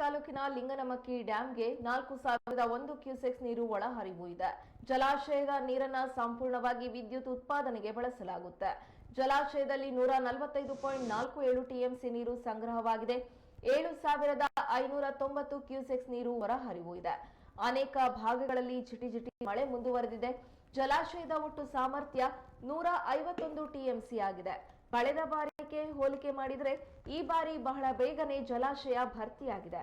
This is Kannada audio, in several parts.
ತಾಲೂಕಿನ ಲಿಂಗನಮಕ್ಕಿ ಡ್ಯಾಂಗೆ ನಾಲ್ಕು ಸಾವಿರದ ಒಂದು ಕ್ಯೂಸೆಕ್ಸ್ ನೀರು ಒಳಹರಿವು ಇದೆ. ಜಲಾಶಯದ ನೀರನ್ನ ಸಂಪೂರ್ಣವಾಗಿ ವಿದ್ಯುತ್ ಉತ್ಪಾದನೆಗೆ ಬಳಸಲಾಗುತ್ತೆ. ಜಲಾಶಯದಲ್ಲಿ ನೂರ ನಲವತ್ತೈದು ಪಾಯಿಂಟ್ ನಾಲ್ಕು ಏಳು ಟಿಎಂಸಿ ನೀರು ಸಂಗ್ರಹವಾಗಿದೆ. ಏಳು ಸಾವಿರದ ಐನೂರ ತೊಂಬತ್ತು ಕ್ಯೂಸೆಕ್ಸ್ ನೀರು ಹೊರಹರಿವು ಇದೆ. ಅನೇಕ ಭಾಗಗಳಲ್ಲಿ ಜಿಟಿ ಜಿಟಿ ಮಳೆ ಮುಂದುವರೆದಿದೆ. ಜಲಾಶಯದ ಒಟ್ಟು ಸಾಮರ್ಥ್ಯ ನೂರ ಐವತ್ತೊಂದು ಟಿಎಂಸಿ ಆಗಿದೆ. ಕಳೆದ ಬಾರಿಗೆ ಹೋಲಿಕೆ ಮಾಡಿದರೆ ಈ ಬಾರಿ ಬಹಳ ಬೇಗನೆ ಜಲಾಶಯ ಭರ್ತಿಯಾಗಿದೆ.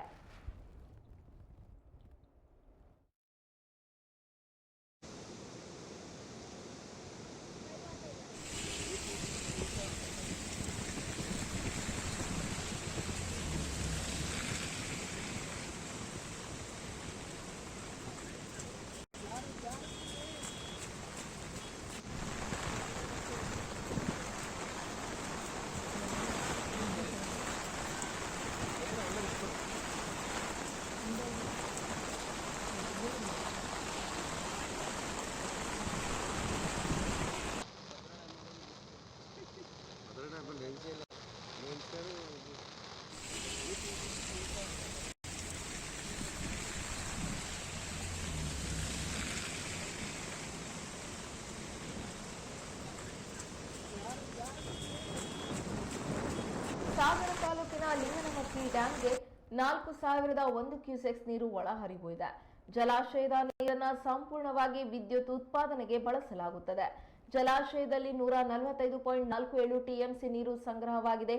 ಸಾಗರ ತಾಲೂಕಿನ ಲಿಂಗನಮಕ್ಕಿ ಡ್ಯಾಂಗೆ ನಾಲ್ಕು ಸಾವಿರದ ಒಂದು ಕ್ಯೂಸೆಕ್ಸ್ ನೀರು ಒಳಹರಿವು ಇದೆ. ಜಲಾಶಯದ ನೀರನ್ನ ಸಂಪೂರ್ಣವಾಗಿ ವಿದ್ಯುತ್ ಉತ್ಪಾದನೆಗೆ ಬಳಸಲಾಗುತ್ತದೆ. ಜಲಾಶಯದಲ್ಲಿ ನೂರ ನಲವತ್ತೈದು ಪಾಯಿಂಟ್ ನಾಲ್ಕು ಏಳು ಟಿಎಂಸಿ ನೀರು ಸಂಗ್ರಹವಾಗಿದೆ.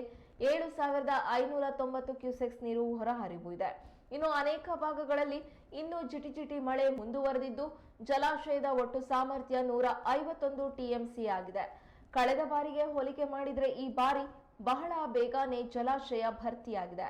ಏಳು ಸಾವಿರದ ಐನೂರ ತೊಂಬತ್ತು ಕ್ಯೂಸೆಕ್ಸ್ ನೀರು ಹೊರಹರಿವು ಇದೆ. ಇನ್ನು ಅನೇಕ ಭಾಗಗಳಲ್ಲಿ ಇನ್ನೂ ಜಿಟಿ ಜಿಟಿ ಮಳೆ ಮುಂದುವರೆದಿದ್ದು, ಜಲಾಶಯದ ಒಟ್ಟು ಸಾಮರ್ಥ್ಯ ನೂರ ಐವತ್ತೊಂದು ಟಿಎಂಸಿ ಆಗಿದೆ. ಕಳೆದ ಬಾರಿಗೆ ಹೋಲಿಕೆ ಮಾಡಿದರೆ ಈ ಬಾರಿ ಬಹಳ ಬೇಗನೆ ಜಲಾಶಯ ಭರ್ತಿಯಾಗಿದೆ.